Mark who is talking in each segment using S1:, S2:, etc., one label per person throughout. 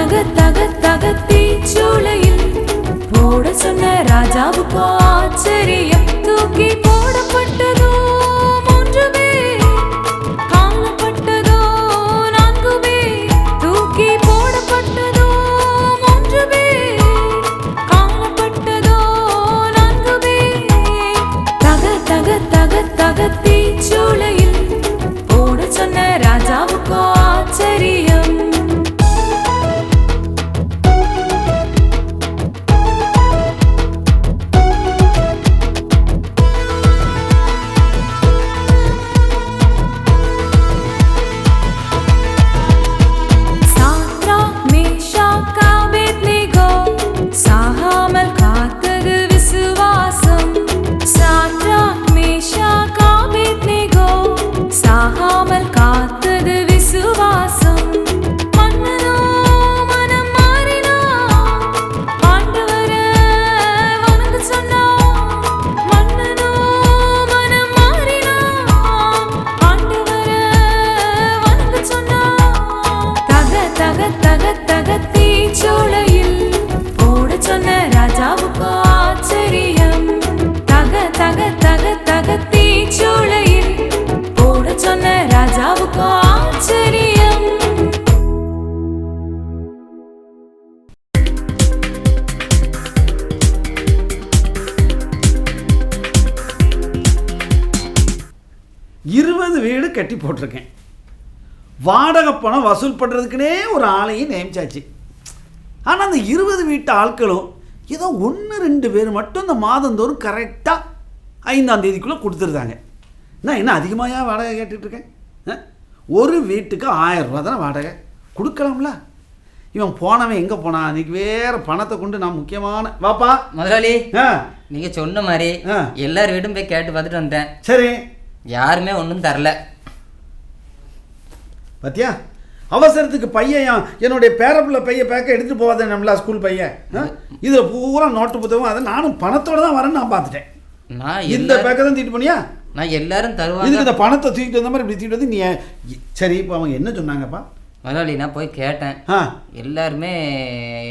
S1: தக தக தக தீச்சூளையில் போட சொன்ன ராஜாவுக்கு ஆச்சரியம். தூக்கி
S2: போடப்பட்டது வீடு கட்டி போட்டிருக்கேன். வாடகை பணம் வசூல் பண்ணுறதுக்குனே ஒரு ஆளையும் நியமிச்சாச்சு. ஆனால் அந்த இருபது வீட்டு ஆட்களும் ஏதோ ஒன்று ரெண்டு பேர் மட்டும் இந்த மாதந்தோறும் கரெக்டாக ஐந்தாம் தேதிக்குள்ளே கொடுத்துருந்தாங்க. நான் என்ன அதிகமாக வாடகை கேட்டுட்ருக்கேன் ஒரு வீட்டுக்கு ஆயிரம் ரூபா தானே வாடகை? கொடுக்கலாம்ல. இவன் போனவன் எங்கே போனான்? அன்றைக்கி வேறு பணத்தை கொண்டு நான் முக்கியமான வாப்பா.
S3: முதலாளி
S2: ஆ.
S3: நீங்க சொன்ன மாதிரி. எல்லார் வீடும் போய் கேட்டு பார்த்துட்டு வந்தேன்.
S2: சரி.
S3: யாருமே ஒன்றும் தரல.
S2: பாத்தியா? அவசரத்துக்கு பையன் என்- என்னுடைய பேரப்பிள்ளை பைய பேக்க எடுத்துட்டு போவாதே நம்மளா ஸ்கூல் பையன். ஆ? இதுல பூரா நோட்டு புத்தகம். அதை நானும் பணத்தோட தான் வரேன்னு நான் பார்த்துட்டேன்.
S3: நான்
S2: இந்த பேக்கை தான் தூக்கிட்டு போனியா?
S3: நான் எல்லாரும்
S2: இதுக்கு
S3: தருவாங்க
S2: இந்த பணத்தை தூக்கிட்டு வந்த மாதிரி இப்படி தூக்கிட்டு வந்து நீ சரி இப்போ அவங்க என்ன சொன்னாங்கப்பா?
S3: முதலாளி நான் போய் கேட்டேன்.
S2: ஆ.
S3: எல்லாருமே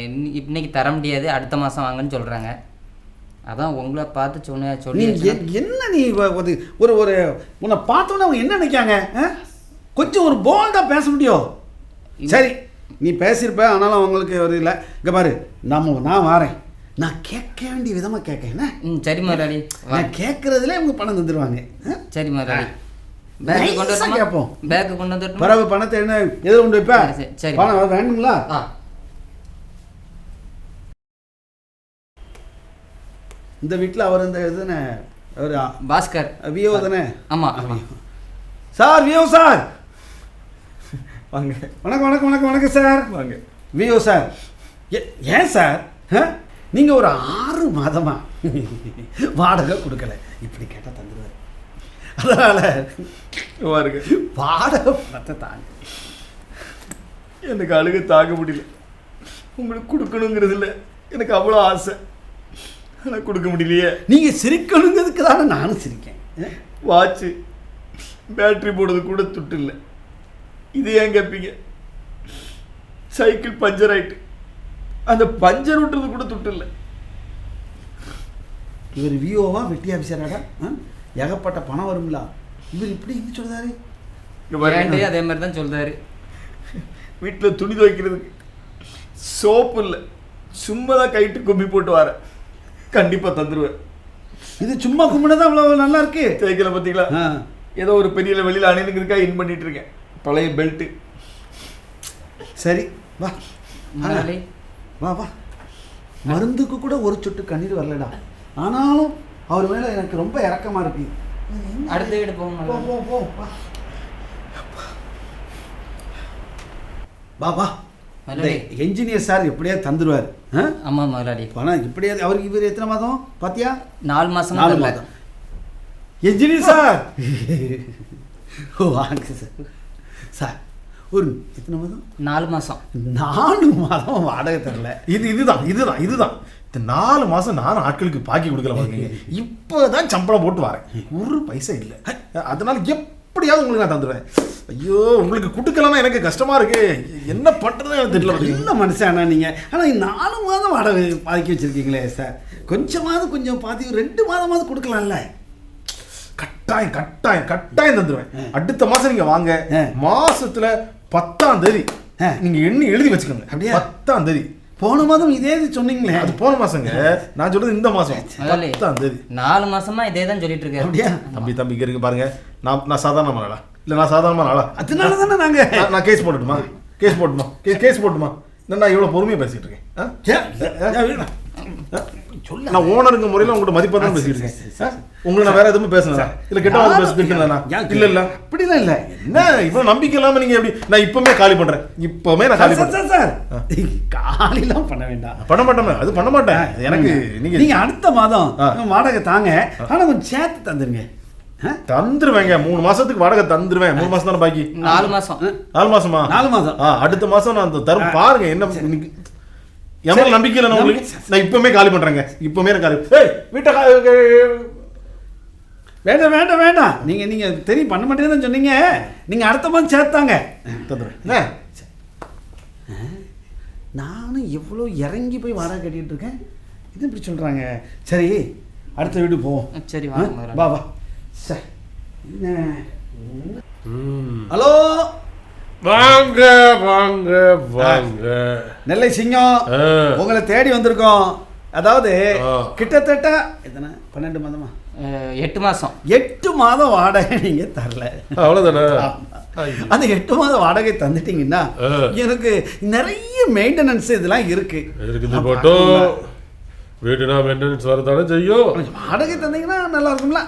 S3: இன்னி- இன்னைக்கு தர முடியாது அடுத்த மாதம் வாங்கன்னு சொல்கிறாங்க அதான் உங்களை பார்த்து சொன்ன சொல்லி
S2: என்ன நீ ஒரு ஒரு உன்னை பார்த்தோன்னே அவங்க என்ன நினைக்காங்க? கொஞ்சம் ஒரு போல்டாக பேச முடியும் சரி நீ பேசியிருப்ப ஆனாலும் அவங்களுக்கு ஒரு இல்லை இங்கே பாரு நம்ம நான் வாரேன் நான் கேட்க வேண்டிய விதமாக கேட்க என்ன
S3: ம் சரி வா.
S2: நான் கேட்கறதுல இவங்க பணம் தந்துடுவாங்க?
S3: சரி
S2: ஆ.
S3: பேக்கு கொண்டு வரட்டுமா
S2: கேட்போம்.
S3: பேக்கு கொண்டு வந்துட்டு
S2: பரவ பணத்தை என்ன எதில் கொண்டு வைப்ப
S3: சரி, சரி.
S2: பணம் வேணுங்களா இந்த வீட்டில் அவர் இந்த இதுதானே அவர்
S3: பாஸ்கர்.
S2: வியோ தானே?
S3: ஆமாம் ஆமாம்
S2: சார் வியோ சார்!
S4: வாங்க.
S2: வணக்கம் வணக்கம் வணக்கம் வணக்கம் சார்.
S4: வாங்க.
S2: வியோ சார். ஏ- ஏன் சார்? நீங்கள் ஒரு ஆறு மாதமா வாடகை கொடுக்கல. இப்படி கேட்டால் தந்துடுவார் அதனால் வாடகை பணத்தை தாங்க.
S4: எனக்கு அழுக தாங்க முடியல. உங்களுக்கு கொடுக்கணுங்கிறது இல்லை. எனக்கு அவ்வளோ ஆசை. ஆனால் கொடுக்க முடியலையே.
S2: நீங்கள் சிரிக்கணுங்கிறதுக்கு தானே நானும் சிரிக்கேன். ஆ?
S4: வாட்சு பேட்டரி போடுறது கூட துட்டு இல்லை. இது ஏன் கேட்பீங்க சைக்கிள் பஞ்சர் ஆயிட்டு அந்த பஞ்சர் விட்டுறது கூட துட்டு இல்லை.
S2: இவர் விஓவா வெட்டி ஆஃபீஸராடா ஆ? ஏகப்பட்ட பணம் வரும்ல. இவர் இப்படி இது சொல்றாரு.
S4: இங்க பாருங்க.
S3: ஏன்டி அதே மாதிரி தான் சொல்றாரு?
S4: வீட்டில் துணி துவைக்கிறதுக்கு சோப்பு இல்லை. சும்மா தான் கைட்டு கும்பி போட்டு வரேன் கண்டிப்பாக தந்துடுவேன்
S2: இது சும்மா கும்பினதான் அவ்வளோ நல்லா இருக்கு.
S4: தேய்க்கல பார்த்தீங்களா?
S2: ஆ.
S4: ஏதோ ஒரு பெரிய வெளியில் அணிலுங்கிறதுக்காக இன் பண்ணிட்டு இருக்கேன். பழைய பெல்ட்டு
S2: சரி வா. வா வா. மருந்துக்கு கூட ஒரு சொட்டு கண்ணீர் வரலடா. ஆனாலும் அவர் மேலே எனக்கு ரொம்ப இறக்கமா இருக்கு.
S3: அடுத்த வீடு போகும்
S2: போ. போ போ. வா வா. என்ஜினியர் சார் எப்படியா தந்துடுவார் ஆ?
S3: ஆமாம் முதலாளி
S2: பணம் இப்படியா அவருக்கு இவர் எத்தனை மாதம்? பாத்தியா?
S3: நாலு மாசம்
S2: நாலு. மாதம். என்ஜினியர் சார் ஓ வாங்க சார் சார் ஒரு எத்தனை மாதம்?
S3: நாலு மாசம்.
S2: நாலு மாதம் வாடகை தரல.
S5: இது இதுதான் இதுதான் இதுதான். இந்த நாலு மாசம் நானும் ஆட்களுக்கு பாக்கி கொடுக்கல பாருங்க. இப்போதான் சம்பளம் போட்டு வரேன். ஒரு பைசா இல்லை. அதனால எப்படியாவது உங்களுக்கு நான் தந்துடுவேன் ஐயோ உங்களுக்கு கொடுக்கலன்னா எனக்கு கஷ்டமா இருக்கு. என்ன பண்றதுன்னு எனக்கு தெரியல.
S2: என்ன மனுஷன் நீங்கள் ஆனால் நாலு மாதம் வாடகை பாக்கி வச்சிருக்கீங்களே சார் கொஞ்சமாவது கொஞ்சம் பாதி ரெண்டு மாதமாவது கொடுக்கலாம்ல?
S5: கட்டாயம் கட்டாயம் கட்டாயம் தந்துருவேன் அடுத்த மாசம் நீங்க வாங்க.
S2: ஆ.
S5: மாசத்துல பத்தாம் தேதி
S2: ஆ.
S5: நீங்க எண்ணி எழுதி வச்சுக்கோங்க.
S2: அப்படியா?
S5: பத்தாம் தேதி.
S2: போன மாதம் இதே இது சொன்னீங்களே.
S5: அது போன மாசங்க. நான் சொல்றது இந்த மாசம். பத்தாம் தேதி.
S3: நாலு மாசமா இதே தான் சொல்லிட்டு இருக்காரு
S2: அப்படியா?
S5: தம்பி தம்பி இங்க இருக்கு பாருங்க. நான் நான் சாதாரணமான ஆளா இல்ல நான் சாதாரணமான ஆளா
S2: அதனால தானே நாங்க?
S5: நான் நான் கேஸ் போட்டுட்டுமா? கேஸ் போட்டுமா கேஸ் கேஸ் போட்டுமா நான் நான் இவ்வளவு பொறுமையா பேசிட்டு இருக்கேன்?
S2: சொல்ல.
S5: நான் ஓனருங்க முறையில உங்கள்ட்ட மதிப்பா தான் பேசிட்டு இருக்கேன்? உங்களை நான் வேற எதுவும் பேசுனேன் இல்ல கெட்ட வார்த்தை பேச திட்டுனா இல்ல. இல்ல
S2: அப்படிலாம் இல்ல.
S5: என்ன? இவ்வளவு நம்பிக்கை இல்லாம நீங்க எப்படி நான் இப்பவுமே காலி பண்றேன். இப்பவுமே நான் காலி
S2: சார்
S5: பண்றேன்.
S2: சார் சார் காலிலாம் பண்ண வேண்டாம்.
S5: பண்ண மாட்டேன் அது பண்ண மாட்டேன். எனக்கு நீங்க
S2: நீங்க அடுத்த மாதம். வாடகை தாங்க. ஆனா கொஞ்சம் சேர்த்து தந்துருங்க?
S5: தந்துருவேங்க. மூணு மாசத்துக்கு வாடகை தந்துருவேன். மூணு மாசம் தானே பாக்கி?
S3: நாலு மாசம்.
S5: நாலு மாசமா?
S2: நாலு மாதம்
S5: ஆ அடுத்த மாசம் நான் தரும். பாருங்க என்ன எவ்வளவு. நம்பிக்கை இல்லை நான் உங்களுக்கு. நான் இப்பவுமே காலி பண்றேங்க. இப்பவுமே காலி ஏய் வீட்டை
S2: வேண்டாம் வேண்டாம் வேண்டாம். நீங்க நீங்க தெரியும். பண்ண மாட்டேன்னு சொன்னீங்க. நீங்க அடுத்த மாதம் சேர்த்தாங்க.
S5: தந்துடுறேன். என்ன
S2: நானும் எவ்வளோ இறங்கி போய் வாடகை கட்டிட்டு இருக்கேன்? இது இப்படி சொல்றாங்க? சரி அடுத்த வீடு போவோம்.
S3: சரி.
S2: வா வா. ஹலோ
S6: வாங்க வாங்க வாங்க.
S2: நெல்லை சிங்கம். உங்களை தேடி வந்திருக்கோம். அதாவது. கிட்டத்தட்ட எத்தனை? பன்னெண்டு மாதமா?
S3: எட்டு மாசம்.
S2: எட்டு மாதம் வாடகை நீங்க தரல.
S6: அவ்வளவுதானே?
S2: அந்த எட்டு மாதம் வாடகை தந்துட்டீங்கன்னா. எனக்கு நிறைய மெயின்டெனன்ஸ் இதெல்லாம் இருக்கு.
S6: வீடுனா மெயின்டெனன்ஸ் வரதானே செய்யும்.
S2: வாடகை தந்தீங்கன்னா நல்லா இருக்கும்ல.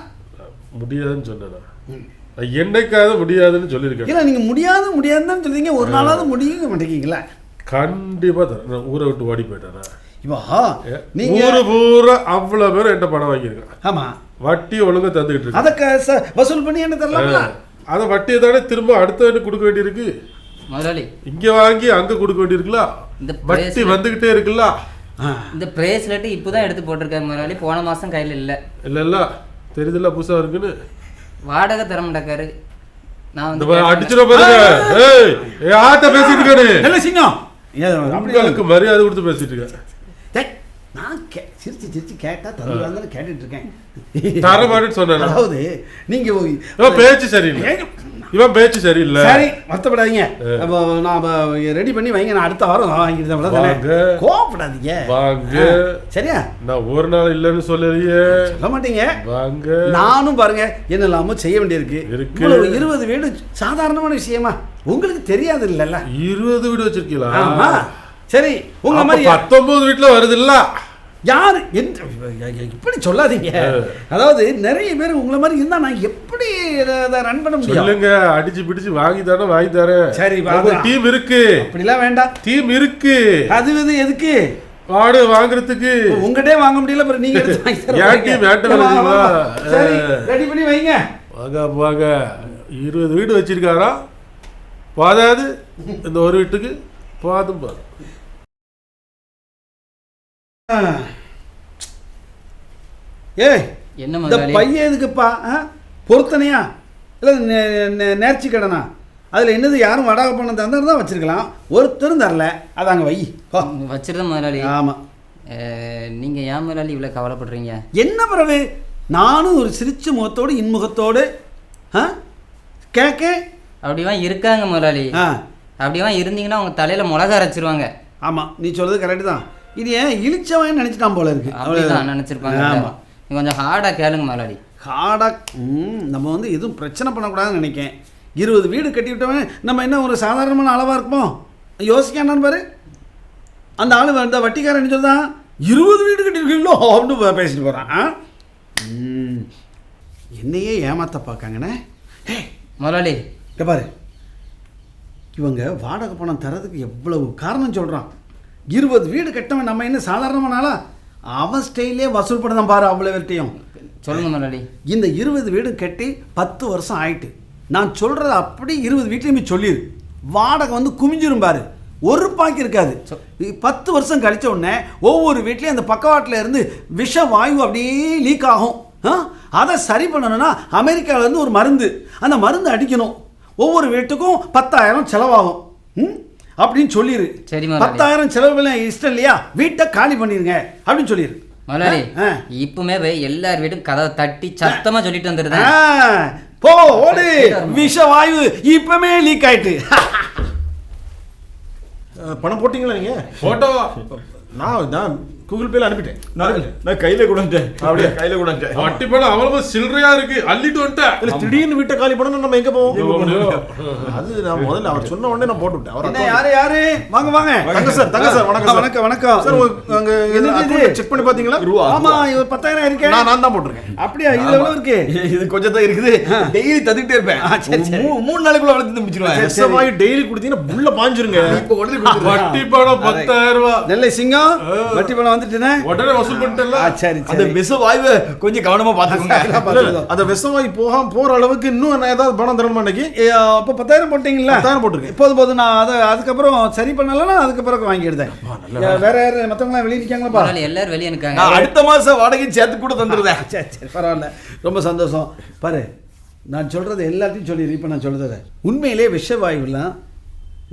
S6: முடியாதுன்னு சொன்னேன்? என்னைக்காவது முடியாதுன்னு சொல்லியிருக்கேன்.
S2: ஏன்னா நீங்க முடியாது முடியாதுன்னு சொல்றீங்க ஒரு நாளாவது முடிய மாட்டேங்கீங்களா
S6: கண்டிப்பா தரேன் ஊரை விட்டு ஓடி போயிட்டேன்?
S2: இப்போ நீங்க
S6: ஊரு பூரா அவ்வளவு பேரும் என்கிட்ட பணம் வாங்கியிருக்கேன்
S2: ஆமா.
S6: வட்டி ஒழுங்கா தந்துகிட்டு இருக்கு.
S2: அதை வசூல் பண்ணி என்ன தரலாம்ல.
S6: அதை வட்டியை தானே திரும்ப அடுத்த கொடுக்க வேண்டியிருக்கு.
S3: முதலாளி.
S6: இங்க வாங்கி அங்க கொடுக்க வேண்டியிருக்குல்ல.
S3: இந்த
S6: வட்டி வந்துகிட்டே இருக்குல்ல.
S3: இந்த பிரேஸ்லெட் இப்போதான் எடுத்து போட்டிருக்காரு முதலாளி. போன மாசம் கையில இல்ல.
S6: இல்ல இல்ல. தெரியுதுல்ல புதுசா இருக்குன்னு.
S3: வாடகை தர மாட்டாரு நான்
S6: இந்த
S3: வந்து.
S6: அடிச்சிட பாருங்க. ஏய் ஏய், ஆட்ட பேசிட்டு இருக்கானு
S2: நல்ல சிங்கம்? ஏன் அப்படி
S6: மரியாதை கொடுத்து பேசிட்டு இருக்க
S2: நான் கே சிரிச்சு சிரிச்சு கேட்டா தருவாங்கன்னு கேட்டுட்டு இருக்கேன்
S6: தர மாட்டேன்னு சொன்னேன்
S2: அதாவது நீங்க ஒரு-
S6: இவன் பேச்சு சரியில்லை. இவன் பேச்சு சரியில்லை.
S2: சரி வருத்தப்படாதீங்க. அப்போ நான் ரெடி பண்ணி வைங்க நான் அடுத்த வாரம் வாங்கிட்டு
S6: வாங்க.
S2: கோவப்படாதீங்க.
S6: வாங்க.
S2: சரியா?
S6: நான் ஒரு நாள் இல்லைன்னு சொல்லலையே.
S2: சொல்ல மாட்டீங்க.
S6: வாங்க.
S2: நானும் பாருங்க என்னெல்லாமோ செய்ய வேண்டியிருக்கு.
S6: இருக்கு.
S2: இருபது வீடு சாதாரணமான விஷயமா? உங்களுக்கு தெரியாது இல்லைல்ல
S6: இருபது வீடு வச்சிருக்கீங்களா?
S2: ஆமா. சரி உங்க மாதிரி
S6: பத்தொன்பது வீட்டுல வருது இல்ல
S2: யாரு இப்படி சொல்லாதீங்க. அதாவது நிறைய பேர் உங்களை மாதிரி இருந்தா நான் எப்படி அதை ரன் பண்ண முடியும்?
S6: சொல்லுங்க அடிச்சு பிடிச்சு வாங்கி தரேன் வாங்கி தரேன்.
S2: சரி.
S6: டீம் இருக்கு.
S2: அப்படிலாம் வேண்டாம்.
S6: டீம் இருக்கு.
S2: அது இது எதுக்கு?
S6: வாடு வாங்குறதுக்கு.
S2: உங்ககிட்டே வாங்க முடியல அப்புறம் நீங்க. ரெடி பண்ணி வைங்க.
S6: வாங்க வாங்க. இருபது வீடு வச்சிருக்காரா? போதாது. இந்த ஒரு வீட்டுக்கு போதும்
S2: ஆ. ஏய்
S3: என்ன
S2: இந்த பையன் எதுக்குப்பா? பொருத்தனையா? இல்லை நேர்ச்சி கடனா? அதில் என்னது யாரும் வடகை பணம் தந்தாரு தான் வச்சிருக்கலாம். ஒருத்தரும் தரல. அதை அங்கே வை.
S3: வச்சிருந்த முதலாளி.
S2: ஆமாம்
S3: அஹ், நீங்க ஏன் முதலாளி இவ்வளவு கவலைப்படுறீங்க?
S2: என்ன பிறகு? நானும் ஒரு சிரிச்ச முகத்தோடு இன்முகத்தோடு ஆ? கேட்க
S3: அப்படிதான் இருக்காங்க முதலாளி.
S2: ஆ.
S3: அப்படிதான் இருந்தீங்கன்னா உங்க தலையில மிளகா அரைச்சிருவாங்க.
S2: ஆமாம் நீ சொல்கிறது கரெக்டு தான். இது ஏன் இழிச்சவன் நினச்சிட்டான் போல இருக்கு.
S3: அப்படிதான் நினைச்சிருப்பாங்க. கொஞ்சம் ஹார்டா கேளுங்க முதலாளி
S2: ஹார்டாக ம் நம்ம வந்து எதுவும் பிரச்சனை பண்ணக்கூடாதுன்னு நினைக்கேன். இருபது வீடு கட்டி விட்டவன் நம்ம என்ன ஒரு சாதாரணமான அளவாக இருப்போம்? யோசிக்க என்னன்னு பாரு. அந்த ஆள் வந்த வட்டிக்காரன் சொல்றான்? இருபது வீடு கட்டிருக்கீங்களோ அப்படின்னு பே- பேசிட்டு போகிறான் ஆ. என்னையே ஏமாத்த பார்க்காங்கண்ணே. ஏய்
S3: முதலாளி
S2: பாரு. இவங்க வாடகை பணம் தரதுக்கு எவ்வளவு காரணம் சொல்கிறான் இருபது வீடு கட்டவன் நம்ம என்ன சாதாரணமான ஆளா அவன் ஸ்டைலே வசூல் பண்ண பாரு அவ்வளோ வெட்டியும்
S3: சொல்லுங்க முதலாளி இந்த
S2: இருபது வீடு கட்டி பத்து வருஷம் ஆயிட்டு. நான் சொல்கிறத அப்படி இருபது வீட்லேயுமே சொல்லிடு வாடகை வந்து குமிஞ்சிரும் பாரு. ஒரு ரூபாய்க்கு இருக்காது. பத்து வருஷம் கழிச்ச உடனே ஒவ்வொரு வீட்லேயும் அந்த பக்கவாட்டில் இருந்து விஷ வாயு அப்படியே லீக் ஆகும்? அதை சரி பண்ணணும்னா அமெரிக்கால இருந்து ஒரு மருந்து. அந்த மருந்து அடிக்கணும். ஒவ்வொரு வீட்டுக்கும் பத்தாயிரம் செலவாகும். ம்? அப்படின்னு சொல்லிடு
S3: சரி.
S2: பத்தாயிரம் செலவு இஷ்டம் இல்லையா? வீட்டை காலி பண்ணிருங்க அப்படின்னு சொல்லிடு
S3: முதலாளி. இப்பவுமே போய் எல்லார் வீடும் கதவை தட்டி சத்தமா சொல்லிட்டு வந்துருந்தேன்
S2: போ ஓடு. விஷ வாயு இப்பமே லீக் ஆயிட்டு.
S5: பணம் போட்டீங்களா நீங்க?
S6: போட்டோ
S5: நான் நான் கூகுள் பேல அனுப்பிட்டேன்.
S4: நான் கையில கொடுத்தேன்
S5: அப்படியா?
S4: கையில கொடுத்தேன்
S6: வட்டி பணம் அவ்வளவு சில்லறையா இருக்கு. அள்ளிட்டு வந்துட்டேன்.
S5: இல்ல திடீர்னு வீட்டை காலி பண்ணணும் நம்ம எங்க போவோம். அது நான் முதல்ல அவர் சொன்ன உடனே நான் போட்டு விட்டேன் அவர்
S2: யாரு யாரு? வாங்க வாங்க.
S5: தங்க சார் தங்க சார் வணக்கம்
S2: வணக்கம் வணக்கம்.
S5: சார் உங்க அங்க
S2: இது?
S5: செக் பண்ணி பாத்தீங்களா?
S2: ஆமா இது பத்தாயிரம் இருக்கேன்
S5: நான் நான் தான் போட்டிருக்கேன்.
S2: அப்படியா? இதுல எவ்வளவு இருக்கு?
S4: இது கொஞ்சம் தான் இருக்குது. டெய்லி தந்துட்டே இருப்பேன். மூணு நாளைக்குள்ள வளர்த்து முடிச்சிருவேன்
S5: டெய்லி கொடுத்தீங்கன்னா புள்ள பாஞ்சிருங்க.
S4: இப்ப.
S6: வட்டி பணம் பத்தாயிரம் ரூபாய்
S2: நெல்லை சிங்கம் வட்டி பணம் வந்துட்டுனே.
S6: உடனே வசூல் பண்ணிட்டல
S2: ஆ, சரி
S4: அந்த
S2: சரி.
S4: விஷ வாயுவை கொஞ்சம் கவனமா பாத்துக்கோங்க
S5: அந்த விஷமாயி போகாம போற அளவுக்கு இன்னும் நான் ஏதாவது பணம் தரணுமா இன்னைக்கு?
S2: அப்போ பத்தாயிரம் போட்டீங்களா
S5: பத்தாயிரம் போட்டிருக்கேன்.
S2: இப்போது போதும் நான் அதை அதுக்கப்புறம் சரி பண்ணலன்னா அதுக்கப்புறம் வாங்கிடுதேன். ஏ, வேற யாரு? மற்றவங்களாம் வெளியே நிற்காங்களாப்பா
S3: முதலாளி எல்லாரும் வெளியே நிற்காங்க
S4: அடுத்த மாசம் வாடகையும் சேர்த்து கூட தந்துருந்தேன்
S2: சரி சரி பரவாயில்ல. ரொம்ப சந்தோஷம். பாரு நான் சொல்கிறது எல்லாத்தையும் சொல்லிடுறேன் இப்போ நான் சொல்கிறது உண்மையிலே விஷவாயுலாம்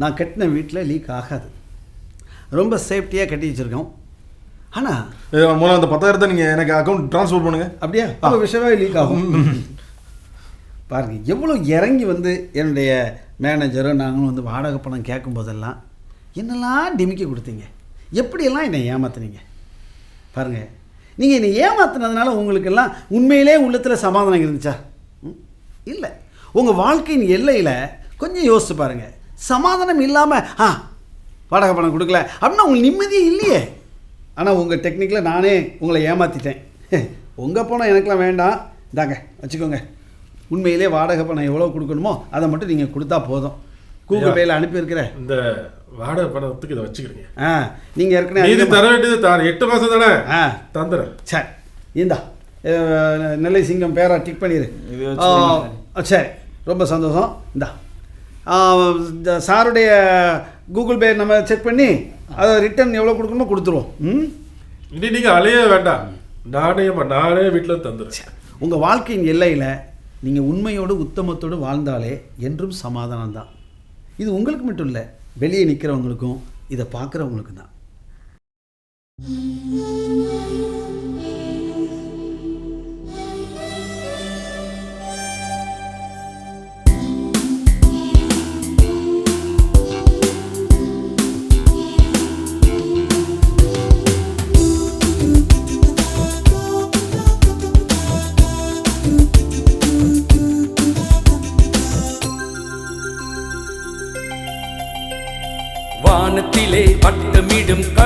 S2: நான் கட்டின வீட்டில் லீக் ஆகாது. ரொம்ப சேஃப்டியாக கட்டி வச்சுருக்கோம்.
S5: அஹ், முதல்ல அந்த பத்தாயிரத்தை நீங்க எனக்கு அக்கௌண்ட் ட்ரான்ஸ்ஃபர் பண்ணுங்க.
S2: அப்படியா? அப்போ விஷவாயு லீக் ஆகும். பாருங்க எவ்வளோ இறங்கி வந்து என்னுடைய மேனேஜரும் நாங்களும் வந்து வாடகை பணம் கேட்கும் போதெல்லாம் என்னெல்லாம் டிமிக்கி கொடுத்தீங்க? எப்படியெல்லாம் என்னை ஏமாத்துனீங்க? பாருங்க நீங்கள் என்னை ஏமாத்துனதுனால உங்களுக்கெல்லாம் உண்மையிலே உள்ளத்தில் சமாதானம் இருந்துச்சா? இல்லை. உங்கள் வாழ்க்கையின் எல்லையில் கொஞ்சம் யோசிச்சு பாருங்க. சமாதானம் இல்லாமல் ஆ வாடகை பணம் கொடுக்கல. அப்படின்னா உங்களுக்கு நிம்மதியே இல்லையே. ஆனால் உங்கள் டெக்னிக்கில் நானே உங்களை ஏமாற்றிட்டேன் உங்கள் பணம் எனக்கெல்லாம் வேண்டாம். இந்தாங்க வச்சுக்கோங்க. உண்மையிலே வாடகை பணம் எவ்வளோ கொடுக்கணுமோ அதை மட்டும் நீங்கள் கொடுத்தா போதும். கூகுள் பேயில் அனுப்பியிருக்கிறேன்.
S6: இந்த வாடகை பணத்துக்கு இதை வச்சுக்கிறீங்க.
S2: ஆ நீங்கள் ஏற்கனவே அதிகமா-
S6: தர வேண்டியது தார் எட்டு மாசம் தானே?
S2: ஆ.
S6: தந்துடுறேன்
S2: சரி இந்தா. நெல்லை சிங்கம் பேரா டிக் பண்ணிடு
S4: இது
S2: சரி ரொம்ப சந்தோஷம். இந்தா. ஆ, இந்த சாருடைய கூகுள் பே நம்ம செக் பண்ணி அதை ரிட்டர்ன் எவ்வளோ கொடுக்கணுமோ கொடுத்துருவோம். ம்?
S6: இனி நீங்க அலைய வேண்டாம். நானே நானே வீட்டில் தந்துடுறேன்.
S2: உங்கள் வாழ்க்கையின் எல்லையில் நீங்கள் உண்மையோடு உத்தமத்தோடு வாழ்ந்தாலே என்றும் சமாதானம் தான். இது உங்களுக்கு மட்டும் இல்லை வெளியே நிற்கிறவங்களுக்கும் இதை பார்க்குறவங்களுக்கும் தான்.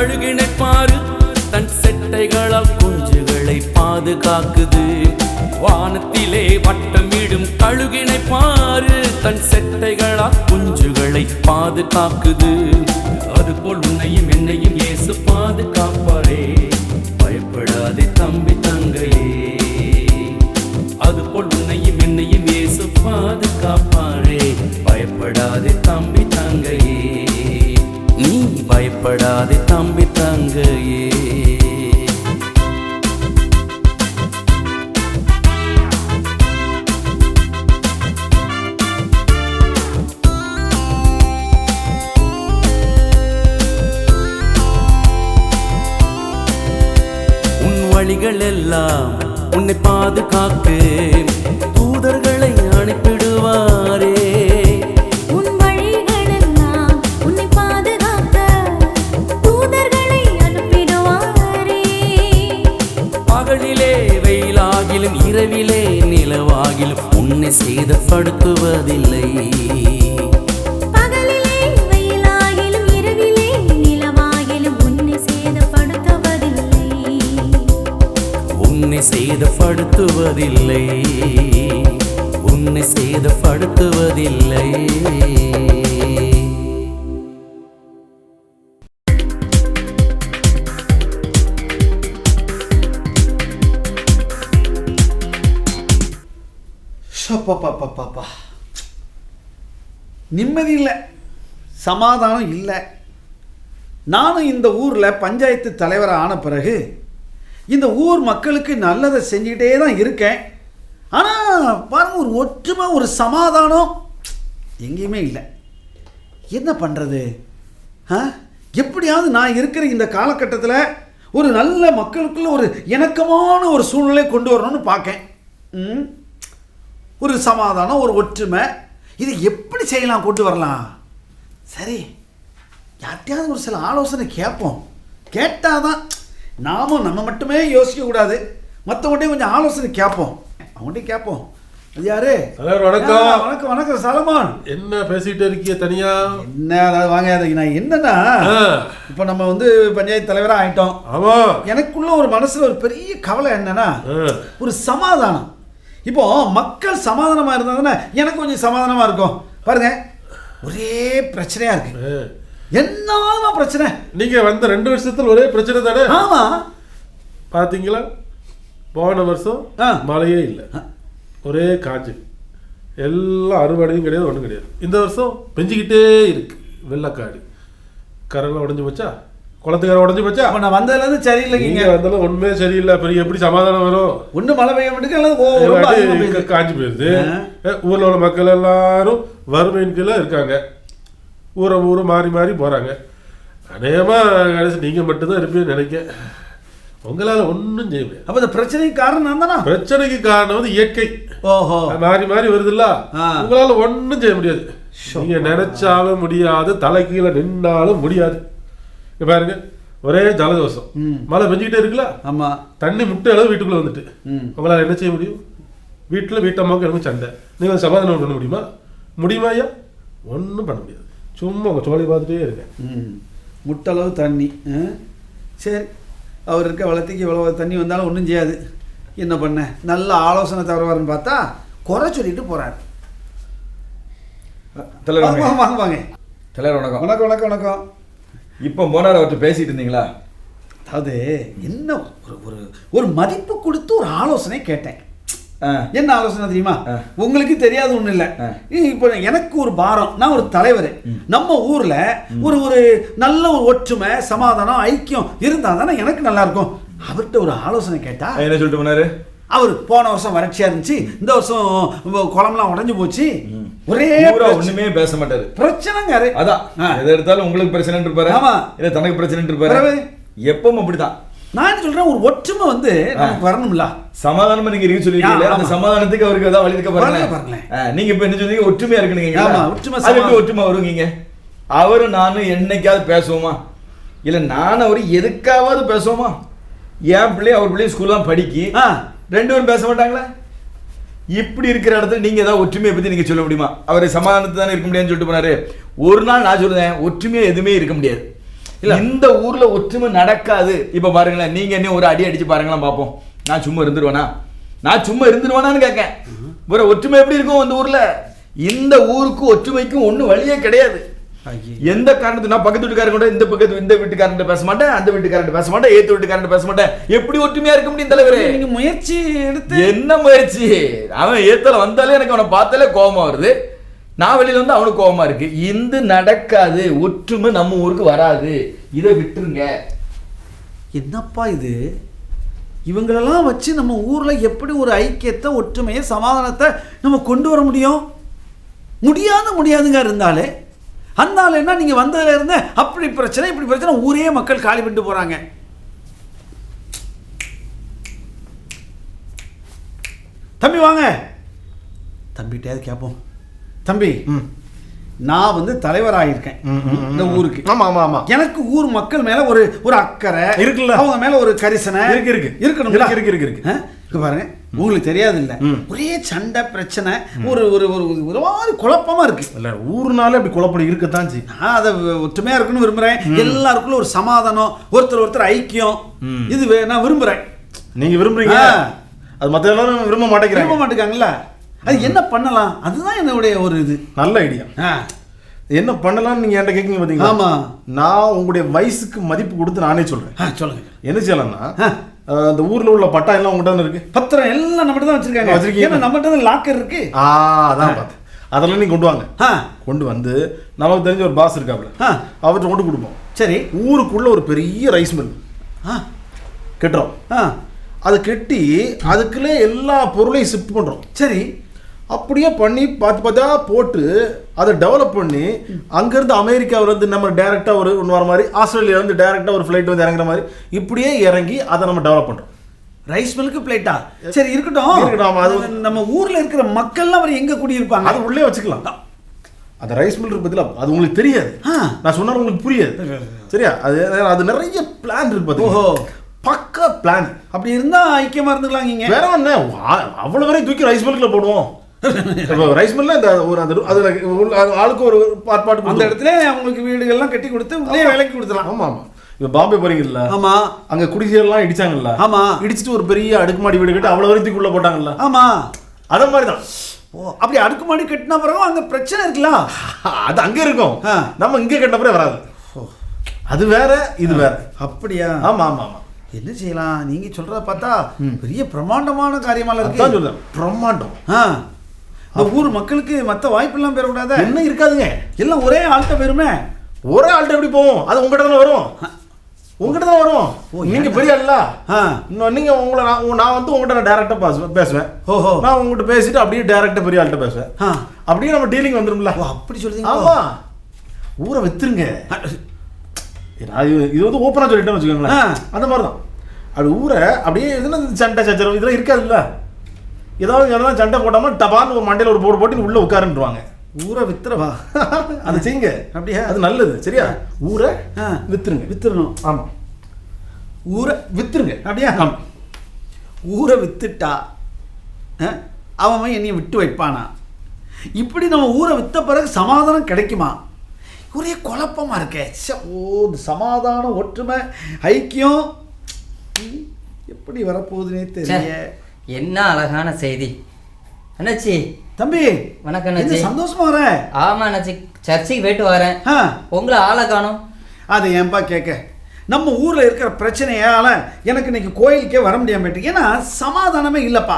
S7: வட்டமிடும் பாரு தன் செட்டைகளால் குஞ்சுகளை பாதுகாக்குது. வானத்திலே வட்டமிடும் கழுகினை பாரு தன் செட்டைகளால் குஞ்சுகளை பாதுகாக்குது. அதுபோல் உன்னையும் என்னையும் ஏசு பாதுகாப்பாரே. பயப்படாதே தம்பி தங்கையே. அதுபோல் உன்னையும் என்னையும் ஏசு பாதுகாப்பாரே. பயப்படாதே தம்பி கவலைப்படாதே தம்பி தங்கையே. வழிகள் எல்லாம் உன்னை பாதுகாக்கு சேதப்படுத்துவதில்லை.
S1: உன்னை சேதப்படுத்துவதில்லை.
S7: உன்னை சேதப்படுத்துவதில்லை. உன்னை
S2: நிம்மதி இல்லை. சமாதானம் இல்லை. நானும் இந்த ஊரில் பஞ்சாயத்து தலைவராக ஆன பிறகு இந்த ஊர் மக்களுக்கு நல்லதை செஞ்சுக்கிட்டே தான் இருக்கேன். ஆனால் பாருங்க ஒரு ஒற்றுமை ஒரு சமாதானம் எங்கேயுமே இல்லை. என்ன பண்ணுறது ஆ? எப்படியாவது நான் இருக்கிற இந்த காலகட்டத்தில் ஒரு நல்ல மக்களுக்குள்ள ஒரு இணக்கமான ஒரு சூழ்நிலை கொண்டு வரணும்னு பார்க்கேன் ம்? ஒரு சமாதானம் ஒரு ஒற்றுமை. இதை எப்படி செய்யலாம்? கொண்டு வரலாம். சரி யார்கிட்டயாவது ஒரு சில ஆலோசனை கேட்போம். கேட்டாதான் நாமும் நம்ம மட்டுமே யோசிக்கக்கூடாது மற்றவங்கள்ட்டையும் கொஞ்சம் ஆலோசனை கேட்போம். அவங்கள்ட்டையும் கேட்போம். யாரு?
S6: தலைவர் வணக்கம்.
S2: வணக்கம் வணக்கம் சலமான்.
S6: என்ன பேசிட்டு இருக்கீங்க தனியா?
S2: என்ன அதாவது வாங்க நான் என்னன்னா இப்போ நம்ம வந்து பஞ்சாயத்து தலைவராக ஆயிட்டோம்.
S6: ஆமா.
S2: எனக்குள்ள ஒரு மனசுல ஒரு பெரிய கவலை என்னன்னா ஒரு சமாதானம். இப்போ மக்கள் சமாதானமா இருந்தாங்கன்னா எனக்கு கொஞ்சம் சமாதானமா இருக்கும். பாருங்க ஒரே பிரச்சனையா இருக்கு. என்னாலுமா பிரச்சனை?
S6: நீங்க வந்த ரெண்டு வருஷத்துல ஒரே பிரச்சனை தானே?
S2: ஆமா.
S6: பாத்தீங்களா? போன வருஷம்
S2: ஆ.
S6: மழையே இல்லை. ஒரே காஞ்சு. எல்லாம் அறுவடையும் கிடையாது ஒன்றும் கிடையாது. இந்த வருஷம் பெஞ்சிக்கிட்டே இருக்கு. வெள்ளக்காடு. கரெல்லாம் உடஞ்சி போச்சா? குளத்துக்கார உடஞ்சி போச்சா?
S2: அப்ப நான் வந்ததுல இருந்து சரியில்லைங்க
S6: வந்தாலும் ஒண்ணுமே சரியில்லை. பெரிய எப்படி சமாதானம் வரும்?
S2: ஒண்ணு மழை பெய்ய
S6: இங்க
S2: பெய்யுது.
S6: காஞ்சு. அஹ் ஊர்ல உள்ள மக்கள் எல்லாரும் வறுமையின் கீழே இருக்காங்க. ஊரை ஊரை மாறி மாறி போறாங்க. அநேகமா கடைசி நீங்க மட்டும்தான் இருப்பீங்கன்னு நினைக்க உங்களால ஒண்ணும் செய்ய முடியாது.
S2: அப்ப இந்த பிரச்சனைக்கு காரணம் தானா?
S6: பிரச்சனைக்கு காரணம் வந்து இயற்கை.
S2: ஓஹோ.
S6: மாறி மாறி வருதுல்ல. உங்களால ஒண்ணும் செய்ய முடியாது. நீங்க நினைச்சாலும் முடியாது தலை கீழே நின்னாலும் முடியாது. இங்க பாருங்க ஒரே ஜலதோஷம்.
S2: ம்.
S6: மழை பெஞ்சுக்கிட்டே இருக்குல்ல?
S2: ஆமா.
S6: தண்ணி முட்டை அளவு வீட்டுக்குள்ள வந்துட்டு.
S2: ம்.
S6: உங்களால என்ன செய்ய முடியும்? வீட்டுல வீட்டம்மாவுக்கு எனக்கு சண்டை. நீங்க அதை சமாதானம் பண்ண முடியுமா? முடியுமா ஐயா? ஒண்ணும் பண்ண முடியாது. சும்மா உங்க சோழி பார்த்துட்டே இருங்க
S2: ம். முட்டளவு தண்ணி? சரி. அவர் இருக்க வளர்த்திக்கு இவ்வளோ தண்ணி வந்தாலும் ஒன்றும் செய்யாது. என்ன பண்ண? நல்ல ஆலோசனை தருவாருன்னு பார்த்தா குறை சொல்லிட்டு போறாரு.
S4: தலைவர்.
S2: வாங்க வாங்க.
S4: தலைவர் வணக்கம்.
S2: வணக்கம் வணக்கம் வணக்கம்.
S4: இப்போ போனார் அவர்கிட்ட பேசிட்டு இருந்தீங்களா?
S2: அதாவது என்ன ஒரு ஒரு ஒரு மதிப்பு கொடுத்து ஒரு ஆலோசனை கேட்டேன். என்ன ஆலோசனை தெரியுமா. உங்களுக்கு தெரியாது ஒன்றும் இல்லை. இப்போ எனக்கு ஒரு பாரம். நான் ஒரு தலைவர். நம்ம ஊர்ல ஒரு ஒரு நல்ல ஒரு ஒற்றுமை சமாதானம் ஐக்கியம் இருந்தால் தானே எனக்கு நல்லா இருக்கும். அவர்கிட்ட ஒரு ஆலோசனை கேட்டா
S4: என்ன சொல்லிட்டு போனாரு?
S2: அவர் போன வருஷம் வறட்சியா இருந்துச்சு. இந்த வருஷம் குளம்லாம் உடைஞ்சு போச்சு. ஒரே
S4: ஒண்ணுமே பேச மாட்டாரு.
S2: பிரச்சனைங்காரு.
S4: அதான். எதை எடுத்தாலும் உங்களுக்கு பிரச்சனை இருப்பாரு.
S2: ஆமா.
S4: இல்ல தனக்கு பிரச்சனை இருப்பாரு? எப்பவும் அப்படிதான்.
S2: நான் என்ன சொல்றேன் ஒரு ஒற்றுமை வந்து நமக்கு வரணும்ல.
S4: சமாதானமா நீங்க இருக்க சொல்லிருக்கீங்க. அந்த சமாதானத்துக்கு அவருக்கு ஏதாவது வழி இருக்க பாருங்க நீங்க இப்ப என்ன சொன்னீங்க? ஒற்றுமையா இருக்கணுங்க
S2: ஆமா, ஒற்றுமை,
S4: அது எப்படி
S2: சமாதானம்.
S4: ஒற்றுமை வருவீங்க? அவரும் நானும் என்னைக்காவது பேசுவோமா? இல்ல நானும் அவரு எதுக்காவது பேசுவோமா? என் பிள்ளை அவர் பிள்ளையும் ஸ்கூல்லாம் படிக்கி. ரெண்டு பேரும் பேச மாட்டாங்களா? இப்படி இருக்கிற இடத்துல நீங்க ஏதாவது ஒற்றுமையை பத்தி நீங்க சொல்ல முடியுமா? அவர் சமாதானத்தை தானே இருக்க முடியாதுன்னு சொல்லிட்டு போனாரு. ஒரு நாள் நான் சொல்றேன் ஒற்றுமையா எதுவுமே இருக்க முடியாது.
S2: இல்ல.
S4: இந்த ஊர்ல ஒற்றுமை நடக்காது. இப்ப பாருங்களேன் நீங்க என்ன ஒரு அடி அடிச்சு பாருங்களேன் பாப்போம். நான் சும்மா இருந்துருவேனா? நான் சும்மா இருந்துருவேனான்னு கேட்கேன். ஒரு ஒற்றுமை எப்படி இருக்கும் இந்த ஊர்ல? இந்த ஊருக்கு ஒற்றுமைக்கும் ஒண்ணும் வழியே கிடையாது. எந்த காரணத்துக்கு நான் பக்கத்து வீட்டுக்காரங்க கூட இந்த பக்கத்து இந்த வீட்டுக்காரன் பேச மாட்டேன் அந்த வீட்டுக்காரன் பேச மாட்டேன் ஏத்து வீட்டுக்காரன் பேச மாட்டேன். எப்படி ஒற்றுமையா இருக்க முடியும் தலைவரே?
S2: நீங்க முயற்சி எடுத்து
S4: என்ன முயற்சி? அவன் ஏத்தல வந்தாலே எனக்கு அவனை பார்த்தாலே கோபமா வருது. நான் வெளியில வந்து அவனுக்கு கோபமா இருக்கு. இந்த நடக்காது ஒற்றுமை நம்ம ஊருக்கு வராது. இதை விட்டுருங்க.
S2: என்னப்பா இது? இவங்களெல்லாம் வச்சு நம்ம ஊர்ல எப்படி ஒரு ஐக்கியத்தை ஒற்றுமையை சமாதானத்தை நம்ம கொண்டு வர முடியும்? முடியாத முடியாதுங்க இருந்தாலே. அந்த என்ன நீங்கள் வந்ததுல இருந்த அப்படி பிரச்சனை இப்படி பிரச்சனை ஊரே மக்கள் காலி பண்ணிட்டு போகிறாங்க தம்பி வாங்க. தம்பிகிட்டயாவது கேட்போம் தம்பி
S5: ம்.
S2: நான் வந்து தலைவராயிருக்கேன். இந்த ஊருக்கு.
S5: ஆமா ஆமா ஆமா.
S2: எனக்கு ஊர் மக்கள் மேல ஒரு ஒரு அக்கறை.
S5: இருக்குல்ல?
S2: அவங்க மேல ஒரு கரிசனை.
S5: இருக்கு, இருக்கு.
S2: இருக்கணும்
S5: இருக்கு, இருக்கு, இருக்கு,
S2: பாருங்க. உங்களுக்கு தெரியாது இல்ல. ஒரே சண்டை பிரச்சனை. ஒரு ஒரு ஒரு ஒரு மாதிரி குழப்பமா இருக்கு.
S5: இல்ல ஊர்னாலே அப்படி குழப்படி இருக்கத்தான் செய்யும்.
S2: நான் அதை ஒற்றுமையா இருக்குன்னு விரும்புறேன். எல்லாருக்குள்ள ஒரு சமாதானம் ஒருத்தர் ஒருத்தர் ஐக்கியம். இது நான் விரும்புறேன்.
S5: நீங்க விரும்புறீங்க. அது மத்த எல்லாரும் விரும்ப
S2: விரும்ப
S5: மாட்டேங்கிறாங்க
S2: மாட்டேங்காங்கல்ல அது என்ன பண்ணலாம்? அதுதான் என்னுடைய ஒரு இது.
S5: நல்ல ஐடியா. என்ன பண்ணலாம்னு நீங்க என்கிட்ட கேட்கீங்க பாத்தீங்களா?
S2: ஆமா.
S5: நான் உங்களுடைய வயசுக்கு மதிப்பு கொடுத்து நானே சொல்றேன்.
S2: ஆ, சொல்லுங்க.
S5: என்ன செய்யலாம்னா இந்த ஊர்ல உள்ள பட்டா எல்லாம் உங்கள்கிட்ட தானே இருக்கு?
S2: பத்திரம் எல்லாம் நம்மகிட்ட தான் வச்சிருக்காங்க.
S5: வச்சிருக்கீங்க.
S2: ஏன்னா நம்மகிட்ட தான் லாக்கர் இருக்கு.
S5: ஆ அதான் பார்த்தேன். அதெல்லாம் நீங்க கொண்டு வாங்க. கொண்டு வந்து நமக்கு தெரிஞ்ச ஒரு பாஸ் இருக்காப்ல
S2: ஆ.
S5: அவர்கிட்ட கொண்டு கொடுப்போம்.
S2: சரி.
S5: ஊருக்குள்ள ஒரு பெரிய ரைஸ் மில் கட்டுறோம் அதை கட்டி அதுக்குள்ளே எல்லா பொருளையும் ஷிஃப்ட் பண்றோம்.
S2: சரி.
S5: அப்படியே பண்ணி பார்த்து பார்த்தா போட்டு அதை டெவலப் பண்ணி அங்கேருந்து அமெரிக்காவிலேருந்து நம்ம டேரெக்டாக ஒரு ஒன்று வர மாதிரி ஆஸ்திரேலியாவிலேருந்து டேரெக்டாக ஒரு ஃப்ளைட் வந்து இறங்குற மாதிரி இப்படியே இறங்கி அதை நம்ம டெவலப் பண்ணுறோம்
S2: ரைஸ் மில்க்கு பிளேட்டா சரி இருக்கட்டும்.
S5: இருக்கட்டும், அது
S2: நம்ம ஊர்ல இருக்கிற மக்கள்லாம் அவர் எங்க குடியிருப்பாங்க?
S5: அது உள்ளே வச்சுக்கலாம். அந்த ரைஸ் மில் இருக்கு பதிலா அது உங்களுக்கு தெரியாது. நான் சொன்னா உங்களுக்கு புரியாது. சரியா? அது அது நிறைய பிளான் இருக்கு?
S2: ஓஹோ.
S5: பக்கா பிளான்
S2: அப்படி இருந்தா ஐக்கியமா இருந்துக்கலாம் நீங்க
S5: வேற என்ன? அவ்வளவு வரையும் தூக்கி ரைஸ் மில்க்ல போடுவோம். ரைஸ் மில்ல இந்த ஒரு அது அதுல ஆளுக்கு ஒரு பாட் பாட்டு
S2: அந்த இடத்துல அவங்களுக்கு வீடுகள்லாம் கட்டி கொடுத்து உள்ளே வேலைக்கு கொடுத்துலாம்
S5: ஆமா ஆமா. இப்போ பாம்பே போறீங்கல்ல?
S2: ஆமா.
S5: அங்க குடிசையெல்லாம் இடிச்சாங்கல்ல?
S2: ஆமா.
S5: இடிச்சிட்டு ஒரு பெரிய அடுக்குமாடி வீடு கட்டி அவ்வளவு வரைக்கும் போட்டாங்கல்ல?
S2: ஆமா.
S5: அத மாதிரி தான்
S2: ஓ அப்படி அடுக்குமாடி கட்டின பிறகு அங்க பிரச்சனை இருக்கலாம்
S5: அது அங்க இருக்கும். நம்ம இங்க கட்டினப்பறம் வராது. அது வேற இது வேற.
S2: அப்படியா?
S5: ஆமா ஆமா ஆமா.
S2: என்ன செய்யலாம்? நீங்க சொல்றத பார்த்தா பெரிய பிரம்மாண்டமான காரியமா
S5: அதான்
S2: இருக்கு.
S5: பிரம்மாண்டம்.
S2: ஆ இந்த ஊர் மக்களுக்கு மத்த வாய்ப்பெல்லாம் பெறக்கூடாத?
S5: என்ன இருக்காதுங்க.
S2: எல்லாம் ஒரே ஆள்கிட்ட பெருமை
S5: ஒரே ஆள்கிட்ட எப்படி போவோம்? அது உங்ககிட்ட தானே வரும். உங்ககிட்ட தான் வரும்.
S2: ஓ,
S5: நீங்க? பெரிய ஆளா?
S2: ஆ.
S5: இன்னும் நீங்க உங்களை நான் நான் வந்து உங்ககிட்ட நான் டேரக்டா பேசுவேன் பேசுவேன்.
S2: ஓஹோ.
S5: நான் உங்ககிட்ட பேசிட்டு அப்படியே டேரக்டா பெரிய ஆள்கிட்ட பேசுவேன்.
S2: ஆ.
S5: அப்படியே நம்ம டீலிங் வந்துரும்ல.
S2: அப்படி சொல்றீங்க.
S5: ஆமா. ஊரை வித்துருங்க. இது வந்து ஓப்பனாக சொல்லிட்டேன்னு வச்சுக்கோங்களேன். அந்த மாதிரி தான் அது ஊரை அப்படியே எதுனா இந்த சண்டை சச்சரவு? இதெல்லாம் இருக்காதுல்ல. ஏதாவது எதனா சண்டை போடாமல் டபான்னு ஒரு மண்டையில் ஒரு போடு போட்டு உள்ள உட்காருன்றுவாங்க.
S2: ஊரை வித்துறவா?
S5: அதை செய்யுங்க.
S2: அப்படியா?
S5: அது நல்லது சரியா? ஊரை
S2: ஆ.
S5: வித்துருங்க.
S2: வித்துறணும்.
S5: ஆமா.
S2: ஊரை
S5: வித்துருங்க.
S2: அப்படியா?
S5: ஆமா.
S2: ஊரை வித்துட்டா அவன் என்னைய விட்டு வைப்பானா? இப்படி நம்ம ஊரை வித்த பிறகு சமாதானம் கிடைக்குமா? ஒரே குழப்பமா இருக்கே. ஓ இந்த சமாதானம் ஒற்றுமை ஐக்கியம். எப்படி வரப்போகுதுன்னே தெரியல.
S3: என்ன அழகான செய்தி. அண்ணாச்சி.
S2: தம்பி
S3: வணக்கம் அண்ணாச்சி.
S2: சந்தோஷமா வர?
S3: ஆமா அண்ணாச்சி. சர்ச்சுக்கு போயிட்டு வரேன்.
S2: ஆ.
S3: உங்களை ஆளை காணும்.
S2: அதை ஏன்பா கேட்க? நம்ம ஊரில் இருக்கிற பிரச்சனையால எனக்கு இன்னைக்கு கோயிலுக்கே வர முடியாம போயிட்டு ஏன்னா சமாதானமே இல்லைப்பா.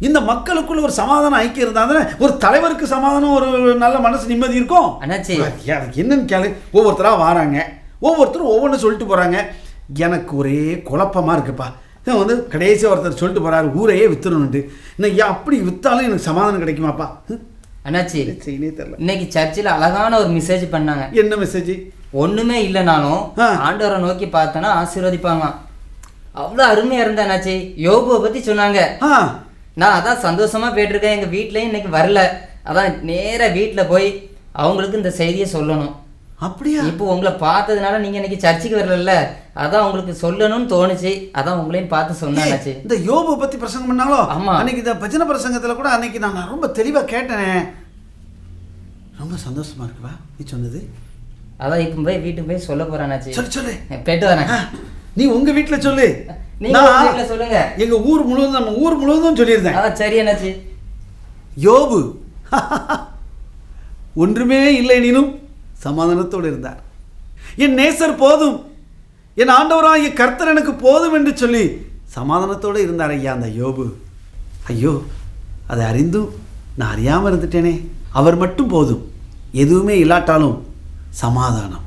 S2: இந்த மக்களுக்குள்ள ஒரு சமாதானம் ஐக்கியம் இருந்தா தானே ஒரு தலைவருக்கு சமாதானம் ஒரு நல்ல மனசு நிம்மதி இருக்கும்.
S3: அண்ணாச்சி.
S2: என்னன்னு கேளு. ஒவ்வொருத்தராக வராங்க. ஒவ்வொருத்தரும் ஒவ்வொன்று சொல்லிட்டு போகிறாங்க எனக்கு ஒரே குழப்பமா இருக்குப்பா. இவன் வந்து கடைசி ஒருத்தர் சொல்லிட்டு போறாரு ஊரையே வித்துறணுன்ட்டு இன்னைக்கு அப்படி வித்தாலும் எனக்கு சமாதானம் கிடைக்குமாப்பா?
S3: அண்ணாச்சி
S2: தெரியல.
S3: இன்னைக்கு சர்ச்சில் அழகான ஒரு மெசேஜ் பண்ணாங்க.
S2: என்ன மெசேஜ்
S3: ஒண்ணுமே இல்லைனாலும். ஆண்டவரை நோக்கி பார்த்தோன்னா ஆசீர்வதிப்பாங்க அவ்வளோ அருமையா இருந்த அண்ணாச்சி. யோகுவை பத்தி சொன்னாங்க. நான் அதான் சந்தோஷமா போயிட்டு இருக்கேன். எங்க வீட்லயும் இன்னைக்கு வரல. அதான் நேரா வீட்ல போய் அவங்களுக்கு இந்த செய்தியை சொல்லணும்.
S2: அப்படியா?
S3: இப்போ உங்களை பார்த்ததுனால நீங்க இன்னைக்கு சர்ச்சுக்கு வரல அதான் உங்களுக்கு சொல்லணும்னு தோணுச்சு. அதான் உங்களையும் பார்த்து அண்ணாச்சி
S2: இந்த யோபு பத்தி பிரசங்கம் பண்ணாங்களோ
S3: ஆமா.
S2: அன்னைக்கு இந்த பஜனை பிரசங்கத்துல கூட அன்னைக்கு நான் ரொம்ப தெளிவா கேட்டேனே. ரொம்ப சந்தோஷமா இருக்குவா நீ சொன்னது?
S3: அதான் இப்போ போய் வீட்டுக்கு போய் சொல்ல போறேன் அண்ணாச்சி.
S2: சொல்லு சொல்லு.
S3: போயிட்டு வரேன்.
S2: நீ உங்க வீட்டுல சொல்லு.
S3: நீங்க சொல்லுங்க.
S2: எங்க ஊர் முழுவதும் நம்ம ஊர் முழுவதும் சொல்லியிருந்தேன்.
S3: அதான் சரி அண்ணாச்சி.
S2: யோபு. ஒன்றுமே இல்லை எனினும். சமாதானத்தோடு இருந்தார். என் நேசர் போதும். என் ஆண்டவராகிய கர்த்தர் எனக்கு போதும் என்று சொல்லி சமாதானத்தோடு இருந்தார் ஐயா அந்த யோபு. ஐயோ அதை அறிந்தும் நான் அறியாமல் இருந்துட்டேனே. அவர் மட்டும் போதும். எதுவுமே இல்லாட்டாலும் சமாதானம்.